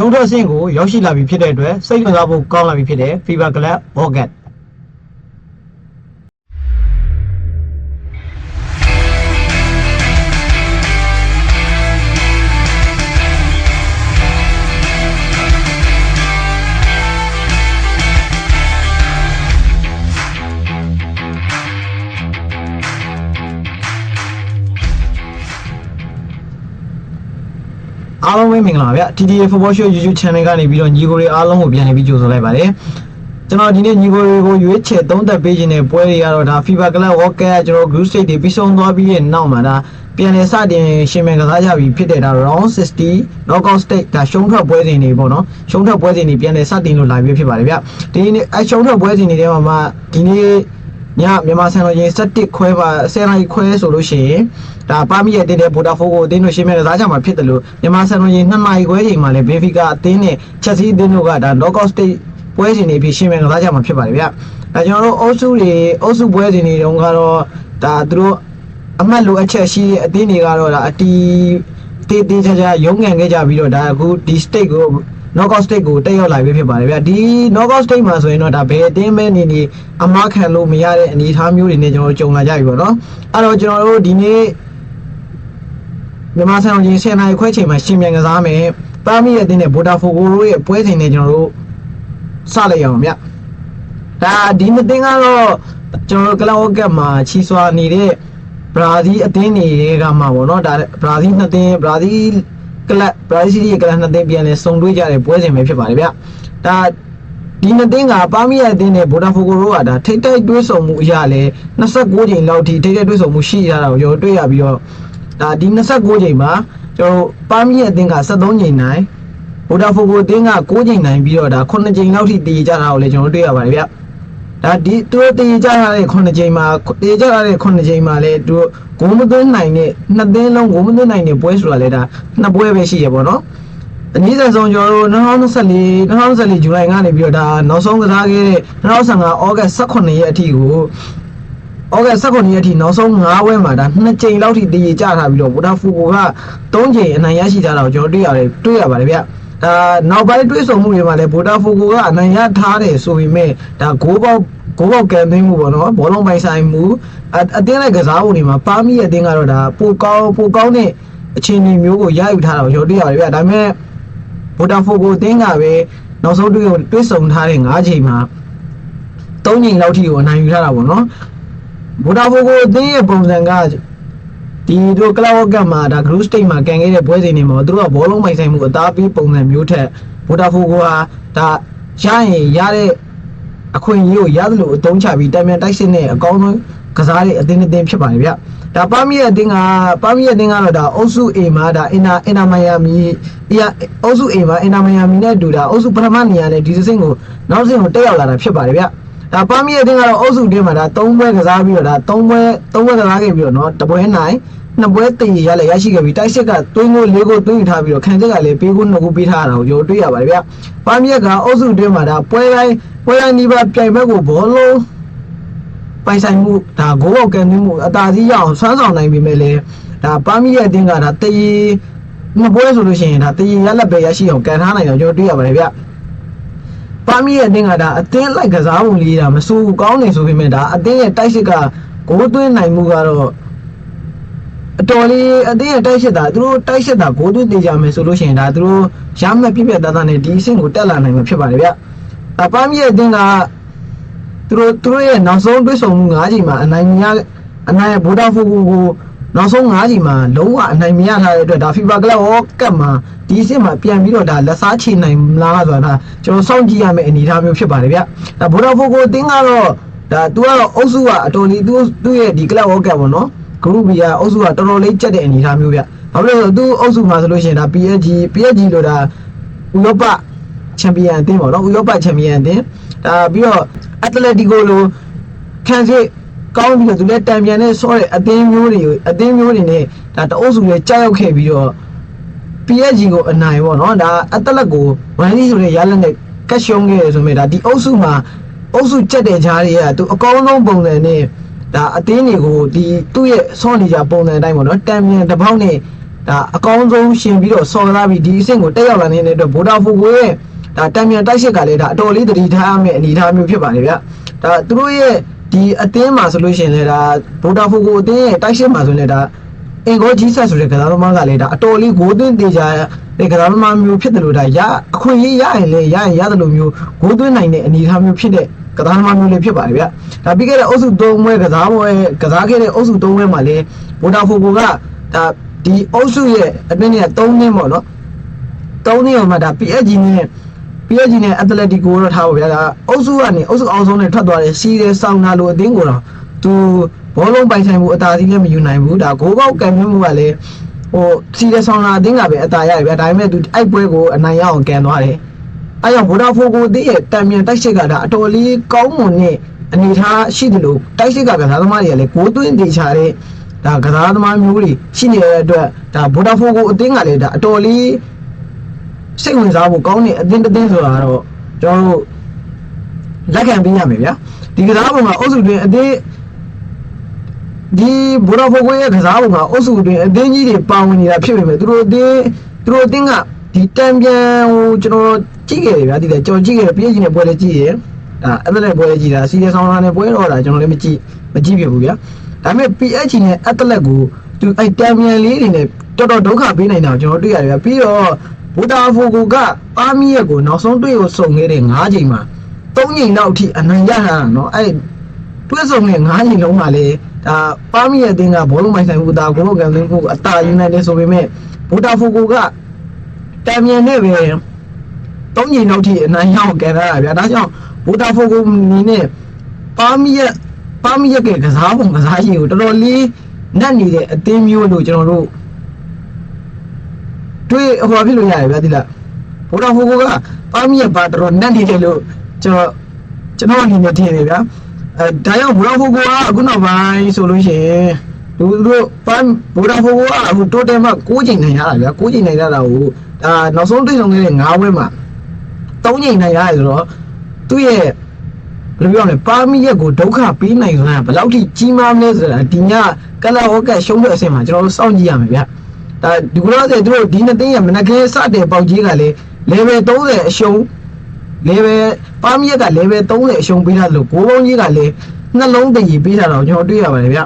ရှုံးထွက်ဆင့်ကိုရောက်ရှိလာပြီဖြစ်တဲ့အတွက်စိတ်ဝင်စားဖို့ကောင်းလာပြီဖြစ်တဲ့ Fever Club Organ မင်္ဂလာပါဗျ TTA Football Show YouTube Channel ကနေပြီးတော့ညီကိုတွေအားလုံးကိုပြန်လည်ပြီးကြိုဆိုလိုက်ပါတယ်ကျွန်တော်ဒီနေ့ညီကိုတွေကိုရွေးချယ်သုံးသက်ပေးခြင်းတဲ့ပွဲတွေကတော့ဒါ FIFA Club World Cup ကျွန်တော် Group Stage တွေပြီးဆုံးသွားပြီးတဲ့နောက်မှာဒါပြန်လည်စတင်ရှင်မြန်ကစားကြပြီဖြစ်တဲ့ဒါ Round 60 Knockout Stage ဒါရှုံးထွက်ပွဲစဉ်တွေပေါ့နော်ရှုံးထွက်ပွဲစဉ်တွေပြန်လည်စတင်လို့လာပြီးဖြစ်ပါတယ်ဗျဒီနေ့အဲရှုံးထွက်ပွဲစဉ်တွေထဲမှာမှဒီနေ့ ညမြန်မာစံတော်ချိန်7ခွဲပါ10နာရီခွဲဆိုလို့ရှိရင်ဒါပါမီရဲ့တင်းတဲ့ဗိုတာဖိုကိုအတင်းတို့ရှင်းမဲ့ကစားကြမှာဖြစ်တယ်လို့မြန်မာစံတော်ချိန်2နာရီခွဲချိန်မှာလည်းဘင်ဖီကာအတင်းနဲ့ချက်စီအတင်းတို့ကဒါ knockout stage ပွဲစဉ်တွေဖြစ်ရှင်းမဲ့ကစားကြမှာဖြစ်ပါတယ်ဗျ။ဒါကျွန်တော်တို့အုပ်စုတွေအုပ်စုပွဲစဉ်တွေတုန်းကတော့ဒါသူတို့အမှတ်လိုအပ်ချက်ရှိတဲ့အတင်းတွေကတော့ဒါအတီတေးတေးချာချာရုံးငံခဲ့ကြပြီးတော့ဒါအခုဒီ state ကို knockout stage ကိုတက်ရောက်လာပြီဖြစ်ပါတယ်ဗျဒီ knockout stage မှာဆိုရင်တော့ဒါဘယ်အတင်းမဲနေနေအမခံလို့မရတဲ့အနေအထားမျိုးတွေနဲ့ကျွန်တော်တို့ကြုံလာကြပြီပေါ့နော်အဲ့တော့ကျွန်တော်တို့ဒီနေ့မြန်မာဆိုင်အောင်ကြီး10နိုင်ခွဲချိန်မှာရှင်မြန်ကစားမယ်ပါမီရဲ့အတင်းနဲ့ဗိုတာဖိုကိုတို့ရဲ့ပွဲစဉ်နဲ့ကျွန်တော်တို့စလိုက်ရအောင်ဗျဒါဒီမတင်းကတော့ကျွန်တော်တို့ကလောက်ကပ်မှာချီဆွာနေတဲ့ဘရာဇီးအသင်းတွေကမှပေါ့နော်ဒါဘရာဇီးနှစ်သင်းဘရာဇီး ကလပ်ဘရာဇီးရဲ့ကလပ်နှစ်သင်းပြန်လဲစုံတွေးကြတဲ့ပွဲစဉ်ပဲဖြစ်ပါတယ်ဗျဒါဒီနှစ်သင်းကပါမီရဲ့အသင်းနဲ့ဗိုဒါဖိုကိုတို့ကဒါထိတ်တိုက်တွေးဆုံမှုအရာလဲ26ချိန်လောက်ထိထိတ်တိုက်တွေးဆုံမှုရှိရတာကိုကျွန်တော်တွေ့ရပြီးတော့ဒါဒီ26ချိန်မှာကျွန်တော်ပါမီရဲ့အသင်းက73ချိန်နိုင်ဗိုဒါဖိုကိုအသင်းက9ချိန်နိုင်ပြီးတော့ဒါ9ချိန်လောက်ထိတည်ကြတာကိုလည်းကျွန်တော်တွေ့ရပါတယ်ဗျ ဒါဒီသူတို့တည်ကြရတဲ့9ချိန်မှာတည်ကြရတဲ့9ချိန်မှာလဲသူဂိုးမသွင်းနိုင်တဲ့နှစ်သင်းလုံးဂိုးမသွင်းနိုင်တဲ့ပွဲဆိုတာလဲဒါနှစ်ပွဲပဲရှိရပေါ့နော်အနည်းဆုံးကျွန်တော်တို့2024 2024ဇူလိုင်ကနေပြီးတော့ဒါနောက်ဆုံးကစားခဲ့တဲ့2015ဩဂတ်18ရက်အထိကိုဩဂတ်18ရက်အထိနောက်ဆုံး9ဝဲမှာဒါ2ကြိမ်လောက်ထိတည်ကြထားပြီးတော့ဗိုဒါဖူကိုက3ကြိမ်အနိုင်ရရှိကြတာကိုကျွန်တော်တွေ့ရတယ်တွေ့ရပါတယ်ဗျ ဒါနောက်ပိုင်းတွေ့ဆုံမှုတွေမှာလည်းဗိုဒါဖူကိုကအနိုင်ရထားတယ်ဆိုပေမဲ့ဒါဂိုးပေါက်ဂိုးပေါက်ကံသိမ်းမှုပေါ့နော်ဘောလုံးပိုင်ဆိုင်မှုအအတင်းနဲ့ကစားပုံတွေမှာပါမီရဲ့အတင်းကတော့ဒါပိုကောင်းပိုကောင်းတဲ့အခြေအနေမျိုးကိုရယူထားတာကိုကျွန်တော်တွေ့ရတယ်ဗျဒါပေမဲ့ဗိုတာဖိုကိုအသင်းကပဲနောက်ဆုံးတွေ့တွေ့ဆုံထားတဲ့၅ချိန်မှာ၃ချိန်လောက်ထိကိုအနိုင်ယူထားတာပေါ့နော်ဗိုတာဖိုကိုအသင်းရဲ့ပုံစံက ဒီတို့ကလောက်ဝက်ကမှာဒါ group stage မှာကန်ခဲ့တဲ့ပွဲစဉ်တွေမှာသူတို့ကဘောလုံးမိုင်ဆိုင်မှုအသားပေးပုံစံမျိုးထက်ဗိုတာဖိုကိုဟာဒါရရင်ရတဲ့အခွင့်အရေးကိုရသလိုအသုံးချပြီးတံမြန်တိုက်စစ်နဲ့အကောင်းဆုံးကစားတဲ့အသင်းအသင်းဖြစ်ပါတယ်ဗျဒါပါမီရဲ့အသင်းကပါမီရဲ့အသင်းကတော့ဒါအုပ်စု A မှာဒါအင်နာအင်နာမိုင်ယာမီအရာအုပ်စု A မှာအင်နာမိုင်ယာမီနဲ့တူတာအုပ်စုပထမနေရာနဲ့ဒီစင်းကိုနောက်စင်းကိုတက်ရောက်လာတာဖြစ်ပါတယ်ဗျ ဒါပမ်းမီရဲ့တင်းကတော့အုပ်စုတင်းမှာဒါ၃ပွဲကစားပြီးတော့ဒါ၃ပွဲ၃ပွဲကစားခဲ့ပြီးတော့နော်တပွဲနိုင်နှစ်ပွဲတင်ရရရှိခဲ့ပြီးတိုက်စစ်ကသွင်းကို၄ကိုသွင်းထားပြီးတော့ခံစစ်ကလည်းပေးကို၂ကိုပေးထားတာကိုကျွန်တော်တွေ့ရပါတယ်ဗျ။ပမ်းမီရဲ့ကအုပ်စုတင်းမှာဒါပွဲတိုင်းပွဲတိုင်းဒီဘက်ပြိုင်ဘက်ကိုဘောလုံးပိုင်ဆိုင်မှုဒါဂိုးပေါက်ကန်သွင်းမှုအသာစီးရအောင်ဆွမ်းဆောင်နိုင်ပေမဲ့လည်းဒါပမ်းမီရဲ့အတင်းကဒါတရေမပွဲဆိုလို့ရှိရင်ဒါတရေရလက်ပဲရရှိအောင်ကန်ထားနိုင်အောင်ကျွန်တော်တွေ့ရပါတယ်ဗျ။ ပါမီရဲ့အတင်းကဒါအတင်းလိုက်ကစားပုံလေးဒါမစိုးဘူးကောင်းနေဆိုပေမဲ့ဒါအတင်းရဲ့တိုက်စစ်ကဂိုးသွင်းနိုင်မှုကတော့အတော်လေးအသေးရဲ့တိုက်ရှစ်တာသူတို့တိုက်ရှစ်တာဂိုးသွင်းတေးကြမယ်ဆိုလို့ရှိရင်ဒါသူတို့ရမ်းမဲ့ပြပြသားသားနဲ့ဒီအဆင့်ကိုတက်လာနိုင်မှာဖြစ်ပါတယ်ဗျ။အပန်းမြရဲ့အတင်းကသူတို့သူတို့ရဲ့နောက်ဆုံးတွေ့ဆုံမှု၅ချိန်မှာအနိုင်မရအနိုင်ဗိုဒါဖူကိုကို နောက်ဆုံး၅ချိန်မှာလုံးဝအနိုင်မရထားတဲ့အတွက်ဒါ FIFA Club World Cup မှာဒီအဆင့်မှာပြန်ပြီးတော့ဒါလက်စားချေနိုင်မလားဆိုတာဒါကျွန်တော်စောင့်ကြည့်ရမယ့်အနေအထားမျိုးဖြစ်ပါတယ်ဗျ။ဒါဗိုဒါဖူကိုအတင်းကတော့ဒါသူကတော့အုပ်စုကအတော်လေးသူသူ့ရဲ့ဒီ Club World Cup ပေါ့နော် group B ကအုပ်စုကတော်တော်လေးကြက်တဲ့အနေအထားမျိုးဗျ။ဘာဖြစ်လို့လဲဆိုတော့သူအုပ်စုမှာဆိုလို့ရှိရင်ဒါ PSG PSG လို့ဒါဥရောပချန်ပီယံအသင်းပေါ့နော်ဥရောပချန်ပီယံအသင်းဒါပြီးတော့ Atletico လို့ခံစစ် ကောင်းပြီးတော့သူလည်းတံပြန်နဲ့ဆော့တဲ့အသင်းမျိုးတွေအသင်းမျိုးတွေနဲ့ဒါတအုပ်စုတွေကြောက်ရောက်ခဲ့ပြီးတော့ PSG ကိုအနိုင်ပေါ့နော်ဒါအတက်လက်ကိုဝမ်လီဆိုတဲ့ရလက်နဲ့ကတ်ရှုံးခဲ့ရဆိုမြဲဒါဒီအုပ်စုမှာအုပ်စုကြက်တဲ့ဂျားတွေကသူအကောင်းဆုံးပုံစံနဲ့ဒါအသင်းတွေကိုဒီသူ့ရဲ့ဆော့နေကြပုံစံအတိုင်းပေါ့နော်တံမြန်တစ်ပေါက်နဲ့ဒါအကောင်းဆုံးရှင်ပြီးတော့ဆော်လာပြီးဒီအဆင့်ကိုတက်ရောက်လာနေတဲ့အတွက်ဗိုဒါဖိုကိုရဲ့ဒါတံမြန်တိုက်ရှစ်ကလည်းဒါအတော်လေးတတိထားရမယ့်အနေအထားမျိုးဖြစ်ပါတယ်ဗျဒါသူတို့ရဲ့ ဒီအသင်းမှာဆိုလို့ရှိရင်လည်းဒါဗိုဒါဖိုကိုအသင်းရဲ့တိုက်ရှစ်မှာဆိုရင်လည်းဒါအင်ကိုဂျီဆက်ဆိုတဲ့ကစားသမားကလည်းဒါအတော်လေးဂိုးသွင်းသေးကြတဲ့ကစားသမားမျိုးဖြစ်တယ်လို့ဒါရအခွင့်အရေးရရင်လည်းရရင်ရတယ်လို့မျိုးဂိုးသွင်းနိုင်တဲ့အနေအထားမျိုးဖြစ်တဲ့ကစားသမားမျိုးလေးဖြစ်ပါတယ်ဗျဒါပြီးခဲ့တဲ့အုပ်စု၃ပွဲကစားပွဲကစားခဲ့တဲ့အုပ်စု၃ပွဲမှာလည်းဗိုဒါဖိုကိုကဒါဒီအုပ်စုရဲ့အတွင်းက3နှစ်ပေါ့နော်3နှစ်မှာဒါ PSG နဲ့ PSG နဲ့ Atletico တော့ထားပါဗျာဒါအုပ်စုကနေအုပ်စုအောင်ဆုံးနဲ့ထွက်သွားတဲ့စီးတဲ့ဆောင်းနာလိုအသင်းကိုတော့သူဘောလုံးပိုင်ဆိုင်မှုအသာစီးလည်းမယူနိုင်ဘူးဒါဂိုးကောက်ကံမြင့်မှုကလည်းဟိုစီးတဲ့ဆောင်းနာအသင်းကပဲအသာရတယ်ဗျာဒါပေမဲ့သူအဲ့ပွဲကိုအနိုင်ရအောင်ကန်သွားတယ်အဲ့ကြောင့်ဗိုဒါဖိုကိုအသင်းရဲ့တံမြန်တိုက်စစ်ကဒါအတော်လေးကောင်းမွန်တဲ့အနေထားရှိတယ်လို့တိုက်စစ်ကကစားသမားတွေကလည်းကိုးသွင်းတေချာတဲ့ဒါကစားသမားမျိုးတွေရှိနေတဲ့အတွက်ဒါဗိုဒါဖိုကိုအသင်းကလည်းဒါအတော်လေး စိတ်ဝင်စားဖို့ကောင်းတဲ့အသင်းတစ်သင်းဆိုတာတော့ကျွန်တော်တို့လက်ခံပေးရမယ်ဗျာဒီကစားပုံကအုပ်စုတွင်အသင်းဒီဘောရဖိုကိုရဲ့ကစားပုံကအုပ်စုတွင်အသင်းကြီးတွေပါဝင်နေတာဖြစ်ပေမဲ့သူတို့အသင်းသူတို့အသင်းကဒီတံပြန်ဟိုကျွန်တော်ကြည့်ခဲ့တယ်ဗျာဒီလေကျွန်တော်ကြည့်ခဲ့တယ်ပြည့်ကြီးနဲ့ပွဲလေးကြည့်ရဒါအဲ့ဒါလည်းပွဲလေးကြည့်တာစီးရဲဆောင်လာနဲ့ပွဲတော့တာကျွန်တော်လည်းမကြည့်မကြည့်ပြဘူးဗျာဒါပေမဲ့ PH နဲ့ Atlet ကိုသူအဲ့တံပြန်လေးတွေနဲ့တော်တော်ဒုက္ခပေးနိုင်တာကိုကျွန်တော်တွေ့ရတယ်ဗျာပြီးတော့ ဘူတာဖိုကိုကပါမီရက်ကိုနောက်ဆုံးတွေ့ကိုစုံခဲ့တဲ့၅ချိန်မှာ၃ချိန်နောက်အထိအနိုင်ရဟန်နော်အဲ့တွေ့ဆုံတဲ့၅ချိန်လုံးမှာလေဒါပါမီရက်အတင်းကဘောလုံးမိုင်ဆိုင်ဘူတာကိုရောကန်လင်းကိုအတာယူနိုင်တယ်ဆိုပေမဲ့ဘူတာဖိုကိုကတံမြန်နဲ့ပဲ၃ချိန်နောက်ထိအနိုင်ရအောင်ကန်ရတာဗျာဒါကြောင့်ဘူတာဖိုကိုအနေနဲ့ပါမီရက်ပါမီရက်ကကစားပုံကစားရည်ကိုတော်တော်လေးနတ်နေတဲ့အသင်းမျိုးလို့ကျွန်တော်တို့ တွေ့ဟိုဖြစ်လို့ရတယ်ဗျာဒီလားဘိုးတော်ဟိုကပါမီရပါတော်နတ်နေတယ်လို့ကျွန်တော်ကျွန်တော်အနေနဲ့ထင်တယ်ဗျာအဲဒါကြောင့်ဘိုးတော်ဟိုကအခုနောက်ပိုင်းဆိုလို့ရှိရင်သူတို့ပန်းဘိုးတော်ဟိုကအခုတိုတယ်မှာ6ချိန်နိုင်ရတာဗျာ6ချိန်နိုင်ရတာကိုဒါနောက်ဆုံးတွေ့ဆုံခဲ့တဲ့9ဝဲမှာ3ချိန်နိုင်ရတယ်ဆိုတော့သူ့ရဲ့ဘယ်လိုပြောလဲပါမီရက်ကိုဒုက္ခပေးနိုင်စွမ်းကဘယ်လောက်ထိကြီးမားမလဲဆိုတာဒီညကလာဟောကရှုံးတဲ့အဆင့်မှာကျွန်တော်တို့စောင့်ကြည့်ရမယ်ဗျာ ဒါဒီကုလားတဲ့သူတို့ဒီနှစ်သိန်းရမနခဲစတဲ့ပေါက်ကြီးကလေ level 30အရှုံး level ပါမီရက်က level 30အရှုံးပေးထားလို့ကိုလုံးကြီးကလေနှလုံးတည်ပေးထားတော့ကျွန်တော်တွေ့ရပါတယ်ဗျ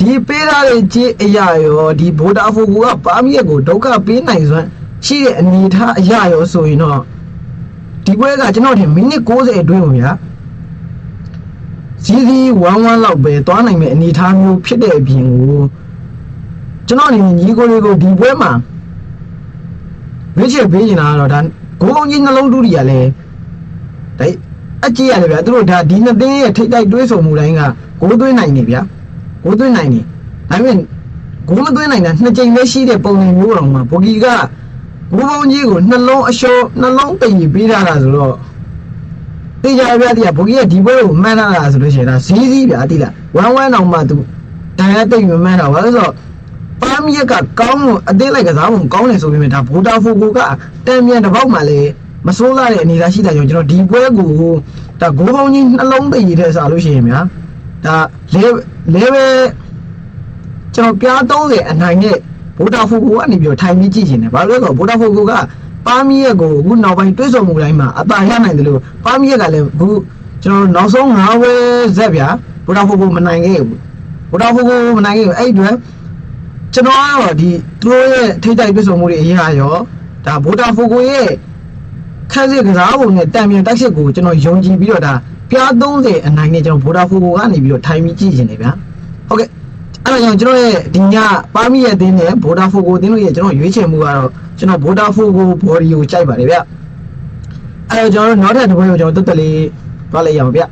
ဒီပေးထားတဲ့ကြီးအရာရောဒီဗိုဒါဖိုကူကပါမီရက်ကိုဒုက္ခပေးနိုင်စွမ်းရှိတဲ့အနေအထားအရာရောဆိုရင်တော့ဒီပွဲကကျွန်တော်ထင်မိနစ်60အတွင်းပါဗျာစီစီ11လောက်ပဲသွားနိုင်မဲ့အနေအထားမျိုးဖြစ်တဲ့အပြင်ကို ကျွန်တော်အနေနဲ့ညီကိုလေးကိုဒီပွဲမှာရွေးချယ်ပေးနေတာကတော့ဒါဂိုးလုံးကြီးနှလုံးတူးတွေကလည်းဒါအကြည့်ရတယ်ဗျာသူတို့ဒါဒီနှစ်သိန်းရဲ့ထိတ်တိုက်တွေးဆုံမှုတိုင်းကဂိုးသွင်းနိုင်နေဗျာဂိုးသွင်းနိုင်နေဒါပေမဲ့ဂိုးမသွင်းနိုင်တာနှစ်ကြိမ်ပဲရှိတဲ့ပုံစံမျိုးတော့မှာဘိုဂီကဂိုးလုံးကြီးကိုနှလုံးအလျှောနှလုံးပိန်ပေးထားတာဆိုတော့တေချာဗျာတိကဘိုဂီကဒီပွဲကိုမှန်းထားတာဆိုလို့ရှိရင်ဒါဈေးစည်းဗျာတိလားဝမ်းဝမ်းအောင်မှသူဒါရတိတ်မမှန်းတော့ဘာလို့လဲဆိုတော့ ပါမီရက်ကကောင်းလို့အသေးလိုက်ကစားပုံကောင်းတယ်ဆိုပေမဲ့ဒါဗိုတာဖိုကိုကတန်မြန်တစ်ပေါက်မှလည်းမစိုးလာတဲ့အနေအထားရှိတာကြောင့်ကျွန်တော်ဒီပွဲကိုဒါဂိုးပေါင်းကြီးနှလုံးသိပ်ရတဲ့စားလို့ရှိရင်ဗျာဒါလဲလဲပဲကျွန်တော်ပြား30အနိုင်နဲ့ဗိုတာဖိုကိုကနေပြီးတော့ထိုင်ပြီးကြည့်ရှင်တယ်ဘာလို့လဲဆိုတော့ဗိုတာဖိုကိုကပါမီရက်ကိုအခုနောက်ပိုင်းတွေးဆုံမှုတိုင်းမှာအတာရနိုင်တယ်လို့ပါမီရက်ကလည်းအခုကျွန်တော်နောက်ဆုံး၅ဝဲဇက်ဗျာဗိုတာဖိုကိုမနိုင်ခဲ့ဘူးဗိုတာဖိုကိုမနိုင်ခဲ့ဘူးအဲ့ဒီအတွက် ကျွန်တော်ကတော့ဒီသူတို့ရဲ့ထိတ်တိုက်ပြည့်စုံမှုတွေအရာရောဒါဗိုတာဖိုကိုရဲ့ခန်းစစ်ကစားပုံနဲ့တံမြန်တိုက်စစ်ကိုကျွန်တော်ယုံကြည်ပြီးတော့ဒါပြား30အနိုင်နဲ့ကျွန်တော်ဗိုတာဖိုကိုကနေပြီးတော့ထိုင်ပြီးကြည့်နေတယ်ဗျာဟုတ်ကဲ့အဲ့ဒါကြောင့်ကျွန်တော်ရဲ့ဒီညပါမီရဲ့အသင်းနဲ့ဗိုတာဖိုကိုအသင်းတို့ရဲ့ကျွန်တော်ရွေးချယ်မှုကတော့ကျွန်တော်ဗိုတာဖိုကိုဘော်ဒီကိုကြိုက်ပါတယ်ဗျအဲ့တော့ကျွန်တော်တို့နောက်ထပ်တစ်ပွဲကိုကျွန်တော်တက်တက်လေးသွားလိုက်ရအောင်ဗျ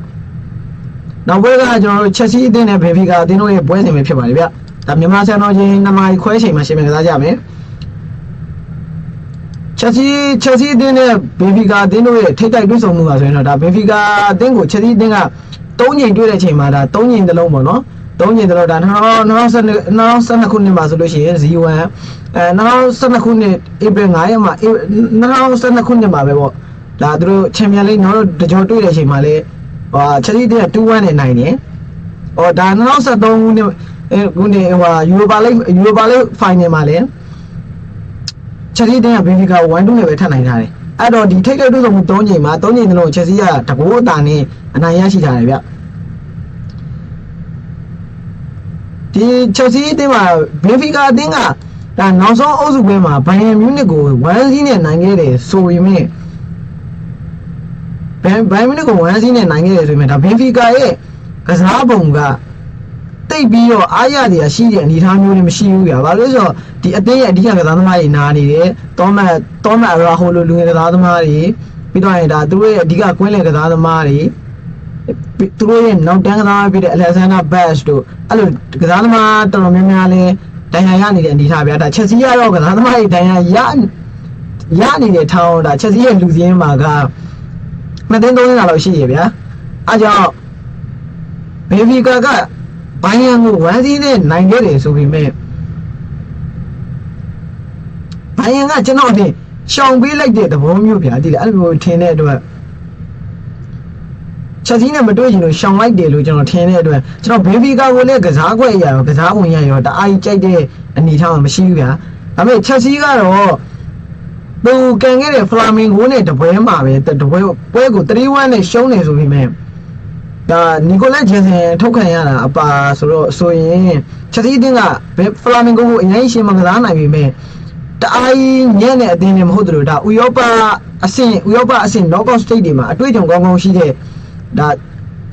နောက်ပွဲကကျွန်တော်တို့ချက်စီအသင်းနဲ့ဘေဖီကာအသင်းတို့ရဲ့ပွဲစဉ်ပဲဖြစ်ပါတယ်ဗျ ဒါမြန်မာစံတော်ချင်း2မိုင်ခွဲချိန်မှာရှင်ပြန်ကစားကြမယ်ချက်စီချက်စီအသင်းနဲ့ဘေဖီကာအသင်းတို့ရဲ့ထိတ်တိုက်တွေ့ဆုံမှုပါဆိုရင်တော့ဒါဘေဖီကာအသင်းကိုချက်စီအသင်းက3ချိန်တွေ့တဲ့ချိန်မှာဒါ3ချိန်တစ်လုံးပေါ့နော်3ချိန်တစ်လုံးဒါ2012 2012ခုနှစ်မှာဆိုလို့ရှိရင် Z1 အဲ2012ခုနှစ်ဧပြီ9ရက်မှာ2012ခုနှစ်မှာပဲပေါ့ဒါသူတို့ချန်ပီယံလိနောက်တကြောတွေ့တဲ့ချိန်မှာလေဟာချက်စီအသင်းက2-1နဲ့နိုင်တယ်။အော်ဒါ2013ခုနှစ်အ ခုနေဟိုယူရိုပါလိယူရိုပါလိဖိုင်နယ်မှာလည်းချက်စီတင်းကဘင်ဖီကာ1-2နဲ့ပဲထပ်နိုင်ထားတယ်အဲ့တော့ဒီထိတ်တဲ့တွေ့ဆုံမှု၃ချိန်မှာ၃ချိန်တလုံးချက်စီကတကိုးအတာနဲ့အနိုင်ရရှိထားတယ်ဗျဒီချက်စီအတင်းမှာဘင်ဖီကာအတင်းကဒါနောက်ဆုံးအုပ်စုပွဲမှာဘိုင်ယန်မြူးနစ်ကို1-0နဲ့နိုင်ခဲ့တယ်ဆိုပေမဲ့ဘန်ဘိုင်ယန်မြူးနစ်ကို1-0နဲ့နိုင်ခဲ့တယ်ဆိုပေမဲ့ဒါဘင်ဖီကာရဲ့ကစားပုံက တိတ်ပြီးတော့အားရတွေကရှိတဲ့အနေအထားမျိုးတွေမရှိဘူးကြာ။ဘာလို့လဲဆိုတော့ဒီအသင်းရဲ့အဓိကကစားသမားတွေနာနေတယ်။တောမတ်တောမတ်ရာဟိုလိုလူငယ်ကစားသမားတွေပြီးတော့ရင်ဒါသူတို့ရဲ့အဓိကကွင်းလယ်ကစားသမားတွေပြီးသူတို့ရဲ့နောက်တန်းကစားသမားဖြစ်တဲ့အလက်ဆန်နာဘတ်တို့အဲ့လိုကစားသမားတော်တော်များများလဲဒဏ်ရာရနေတဲ့အနေအထားဗျာ။ဒါချက်စီရတော့ကစားသမားတွေဒဏ်ရာရရနေတဲ့ထောင်းဒါချက်စီရဲ့လူစင်းမှာကနှစ်သိန်းသုံးသိန်းလောက်ရှိရဗျာ။အားကြောင့်ဘေဗီကာက ဘိုင်းရန်ကိုဝမ်းစည်းနဲ့နိုင်ခဲ့တယ်ဆိုပေမဲ့ဘိုင်းရန်ကကျွန်တော်တင်ရှောင်ပေးလိုက်တဲ့သဘောမျိုးဗျာဒီလေအဲ့လိုထင်တဲ့အတွက်ချက်စီးနဲ့မတွေ့ရင်လို့ရှောင်လိုက်တယ်လို့ကျွန်တော်ထင်တဲ့အတွက်ကျွန်တော်ဘေဘီကာကိုလည်းကစားခွက်ရရောကစားပုံရရောတအားကြီးကြိုက်တဲ့အနေထားမှမရှိဘူးဗျာဒါပေမဲ့ချက်စီးကတော့သူကန်ခဲ့တဲ့ဖလာမင်ဂိုနဲ့တပွဲမှာပဲတပွဲပွဲကို3-1နဲ့ရှုံးနေဆိုပေမဲ့ ဒါနီကိုလက်ဂျင်ဆန်ထုတ်ခံရတာအပါဆိုတော့ဆိုရင်ချက်စီးတင်းကဘယ်ဖလာမင်ဂိုကိုအရင်ရှင်မကစားနိုင်ပြီမဲ့တအားကြီးညံ့တဲ့အသင်းတွေမဟုတ်တယ်လို့ဒါဥရောပအဆင့်ဥရောပအဆင့် knockout stage တွေမှာအတွေ့အကြုံကောင်းကောင်းရှိတဲ့ဒါ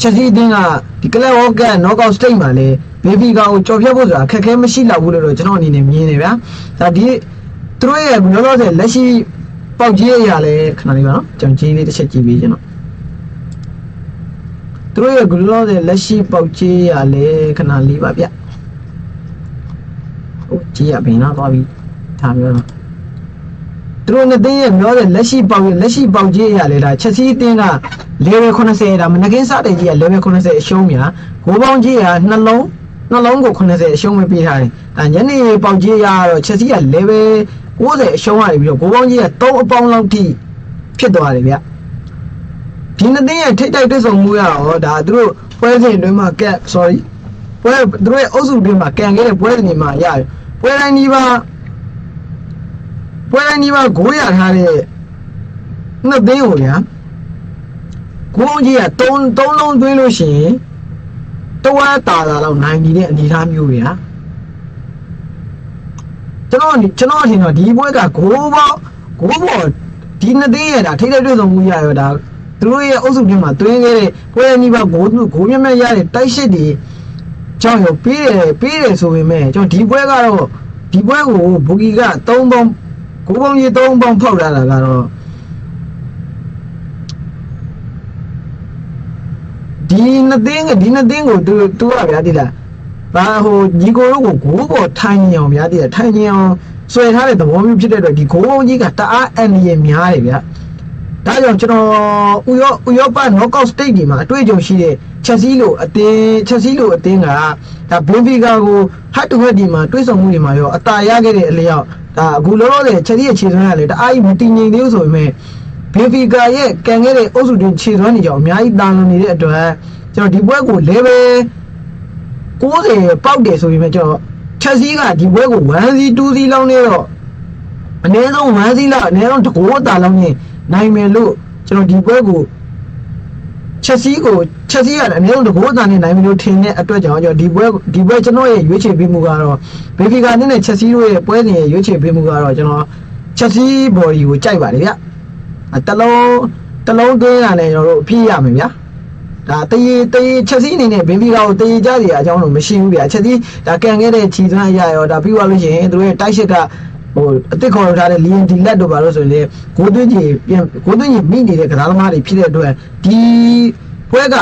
ချက်စီးတင်းကဒီကလပ်ဝေါက knockout stage မှာလေဘေဘီကောင်ကိုကြော်ဖြတ်ဖို့ဆိုတာအခက်အခဲမရှိတော့ဘူးလို့တော့ကျွန်တော်အနေနဲ့မြင်နေဗျာဒါဒီသူတို့ရဲ့လောလောဆယ်လက်ရှိပေါက်ကြီးအရာလဲခဏလေးပါနော်ကျွန်တော်ကြီးလေးတစ်ချက်ကြည့်ပေးကျွန်တော်သူ တို့ရဲ့ဂလူလောတဲ့လက်ရှိပေါက်ကြီးရလဲခဏလေးပါဗျဟုတ်ကြီးရဘင်းတော့သွားပြီထားပြောတော့သူတို့နဲ့တင်းရဲ့ပြောတဲ့လက်ရှိပေါက်ရဲ့လက်ရှိပေါက်ကြီးရလဲဒါချက်စီးတင်းက level 80ဒါမနကင်းစတဲ့ကြီးက level 80အရှုံးများဂိုးပေါင်းကြီးကနှလုံးနှလုံးကို80အရှုံးမပေးထားတယ်ဒါညနေပေါက်ကြီးရတော့ချက်စီးက level 90အရှုံးရတယ်ပြီးတော့ဂိုးပေါင်းကြီးက3အပေါင်းလောက်ထိဖြစ်သွားတယ်ဗျ ဒီနှစ်သိန်းရဲ့ထိတ်တိုက်တွေ့ဆုံမှုရတော့ဒါသူတို့ပွဲစဉ်အတွင်းမှာကက် sorry ပွဲသူတို့ရဲ့အုပ်စုအတွင်းမှာကန်ခဲ့တဲ့ပွဲစဉ်တွေမှာရတယ်ပွဲတိုင်းဒီပါပွဲတိုင်းဒီပါဂိုးရထားတဲ့နှစ်သိန်းကိုဗျာဂိုးကြီးက3 3လုံးသွင်းလို့ရှိရင်တဝက်တာတာလောက်နိုင်နေတဲ့အနေအထားမျိုးဗျာကျွန်တော်ကျွန်တော်ထင်တော့ဒီပွဲကဂိုးပေါဂိုးပေါ်ဒီနှစ်သိန်းရဲ့ဒါထိတ်တိုက်တွေ့ဆုံမှုရရောဒါ သူတို့ရဲ့အုပ်စုထဲမှာတွင်းခဲ့တဲ့ပွဲအနီးပါဂိုးဂိုးမြတ်မြတ်ရတဲ့တိုက်ရှစ်တွေကြောင့်ရောပေးတယ်ပေးတယ်ဆိုပေမဲ့ကျွန်တော်ဒီပွဲကတော့ဒီပွဲကိုဘူဂီက3ပေါင်းဂိုးပေါင်းကြီး3ပေါင်းဖောက်လာတာကတော့ဒီနှစ်သိန်းကဒီနှစ်သိန်းကိုသူသူကဗျာဒီလားဘာဟိုညီကိုတို့ကိုဂိုးပေါ်ထိုင်နေအောင်ဗျာဒီလားထိုင်နေအောင်ဆွဲထားတဲ့သဘောမျိုးဖြစ်တဲ့အတွက်ဒီဂိုးပေါင်းကြီးကတအားအန်ရများတယ်ဗျာ ဒါကြောင့်ကျွန်တော်ဥရောဥရောပ knockout stage ဒီမှာအတွေ့အကြုံရှိတဲ့ချက်စီလိုအတင်းချက်စီလိုအတင်းကဒါဘင်ဖီကာကို head to head ဒီမှာတွေ့ဆုံမှုတွေမှာရောအတာရခဲ့တဲ့အလျောက်ဒါအခုလောလောဆယ်ချက်စီရဲ့ခြေစွမ်းရလေတအားကြီးမတည်ငြိမ်သေးဘူးဆိုပေမဲ့ဘင်ဖီကာရဲ့ကန်ခဲ့တဲ့အုပ်စုတွင်ခြေစွမ်းတွေကြောင့်အများကြီးတာလွန်နေတဲ့အတွက်ကျွန်တော်ဒီပွဲကို level 90ပေါက်တယ်ဆိုပေမဲ့ကျွန်တော်ချက်စီကဒီပွဲကို1စီ2စီလောက်နေတော့အနည်းဆုံး1စီးလောက်အနည်းဆုံးတကိုးအတာလောက်နဲ့ နိုင်မယ်လို့ကျွန်တော်ဒီပွဲကိုချက်စီးကိုချက်စီးရတယ်အနည်းဆုံးတကိုးအတာနဲ့နိုင်မယ်လို့ထင်တဲ့အတွက်ကြောင့်ကျွန်တော်ဒီပွဲဒီပွဲကျွန်တော်ရဲ့ရွေးချယ်ပေးမှုကတော့ဘေဖီကာနဲ့ချက်စီးတို့ရဲ့ပွဲစဉ်ရဲ့ရွေးချယ်ပေးမှုကတော့ကျွန်တော်ချက်စီးဘော်ဒီကိုကြိုက်ပါတယ်ဗျအတလုံးတလုံးသွင်းရတယ်ကျွန်တော်တို့အပြည့်ရမယ်ဗျာဒါတရေတရေချက်စီးအနေနဲ့ဘေဘီကာကိုတရေကြစီအကြောင်းတော့မရှိဘူးဗျာချက်စီးဒါကန်ခဲ့တဲ့ခြီသွမ်းအရာရောဒါပြီးသွားလို့ရှိရင်သူတို့ရဲ့တိုက်ရှစ်က ဟိုအစ်စ်ခေါ်ထားတဲ့လီယန်ဒီလက်တို့ပါလို့ဆိုရင်လေဂိုးသွင်းကြီးပြန်ဂိုးသွင်းကြီးမိနေတဲ့ကစားသမားတွေဖြစ်တဲ့အတွက်ဒီပွဲက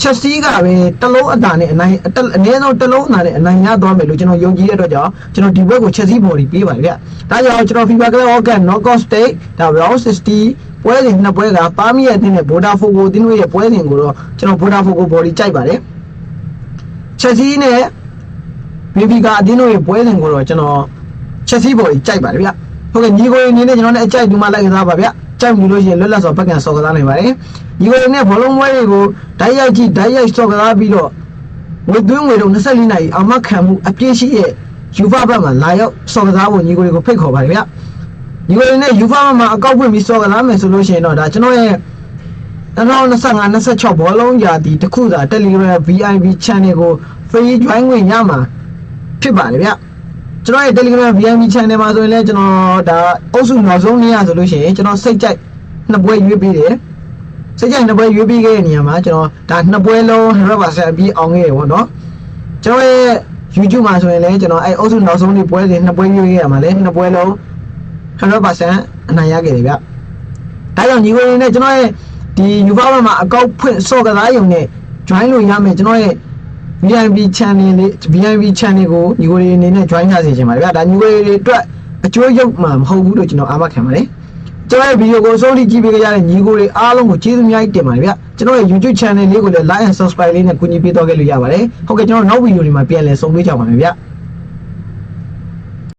ချက်စီးကပဲတလုံးအတာနဲ့အနိုင်အတက်အနည်းဆုံးတလုံးအတာနဲ့အနိုင်ရသွားမယ်လို့ကျွန်တော်ယုံကြည်တဲ့အတွက်ကြောင့်ကျွန်တော်ဒီပွဲကိုချက်စီးဘော်ဒီပေးပါတယ်ဗျ။ဒါကြောင့်ကျွန်တော် FIFA Club World Cup Knockout Stage ဒါ Round 60ပွဲစဉ်နှစ်ပွဲကပါမီရဲ့အသင်းနဲ့ Vodafone ကိုအသင်းတို့ရဲ့ပွဲစဉ်ကိုတော့ကျွန်တော် Vodafone ကိုဘော်ဒီကြိုက်ပါတယ်။ချက်စီးနဲ့ဘီဘီကအတင်းတို့ရဲ့ပွဲစဉ်ကိုတော့ကျွန်တော် ချက်စီးပေါ်ကြီးကြိုက်ပါတယ်ဗျဟုတ်ကဲ့ညီကိုရင်းနေနဲ့ကျွန်တော်လည်းအကြိုက်ဒီမှာလိုက်ကစားပါဗျကြိုက်ပြီလို့ရှိရင်လွတ်လပ်စွာပတ်ကန်ဆော်ကစားနိုင်ပါတယ်ညီကိုရင်းနဲ့ဘောလုံးပွဲတွေကိုဓာတ်ရိုက်ကြည့်ဓာတ်ရိုက်ဆော်ကစားပြီးတော့ငွေသွင်းငွေတော့24နာရီအမခံမှုအပြည့်ရှိရဲ့ယူဖဘက်မှာလာရောက်စော်ကစားဖို့ညီကိုတွေကိုဖိတ်ခေါ်ပါတယ်ဗျညီကိုတွေနဲ့ယူဖဘက်မှာအကောက်ဖွင့်ပြီးစော်ကစားမယ်ဆိုလို့ရှိရင်တော့ဒါကျွန်တော်ရဲ့2025 26ဘောလုံးရာသီတစ်ခုသာ Telegram VIP channel ကို free join ဝင်ရမှာဖြစ်ပါတယ်ဗျ ကျွန်တော်ရဲ့ Telegram VIP channel မှာဆိုရင်လည်းကျွန်တော်ဒါအုပ်စုနောက်ဆုံးနေ့ရဆိုလို့ရှိရင်ကျွန်တော်စိတ်ကြိုက်နှစ်ပွဲရွေးပေးတယ်စိတ်ကြိုက်နှစ်ပွဲရွေးပေးခဲ့တဲ့နေရာမှာကျွန်တော်ဒါနှစ်ပွဲလုံး100%အပြီးအောင်ခဲ့ရပေါ့နော်ကျွန်တော်ရဲ့ YouTube မှာဆိုရင်လည်းကျွန်တော်အဲအုပ်စုနောက်ဆုံးနေ့ပွဲစဉ်နှစ်ပွဲရွေးခဲ့ရမှာလည်းနှစ်ပွဲလုံး100%အနိုင်ရခဲ့တယ်ဗျဒါကြောင့်ညီကိုတွေနဲ့ကျွန်တော်ရဲ့ဒီ YouTube မှာအကောက်ဖွင့်စော့ကစားရုံနဲ့ join လို့ရမယ်ကျွန်တော်ရဲ့ VIP channel လေး VIP channel ကိုညီကိုတွေအနေနဲ့ join ရစေချင်ပါတယ်ဗျာဒါညီကိုတွေအတွက်အကျိုးရုပ်မှာမဟုတ်ဘူးလို့ကျွန်တော်အားမခံပါတယ်ကျွန်တော်ရဲ့ဗီဒီယိုကိုအဆုံးထိကြည့်ပေးကြတဲ့ညီကိုတွေအားလုံးကိုကျေးဇူးအများကြီးတင်ပါတယ်ဗျကျွန်တော်ရဲ့ YouTube channel လေးကိုလည်း like and subscribe လေးနဲ့ကူညီပေးတော့ခဲ့လို့ရပါတယ်ဟုတ်ကဲ့ကျွန်တော်နောက်ဗီဒီယိုတွေမှာပြန်လည်ဆုံတွေ့ကြပါမယ်ဗျ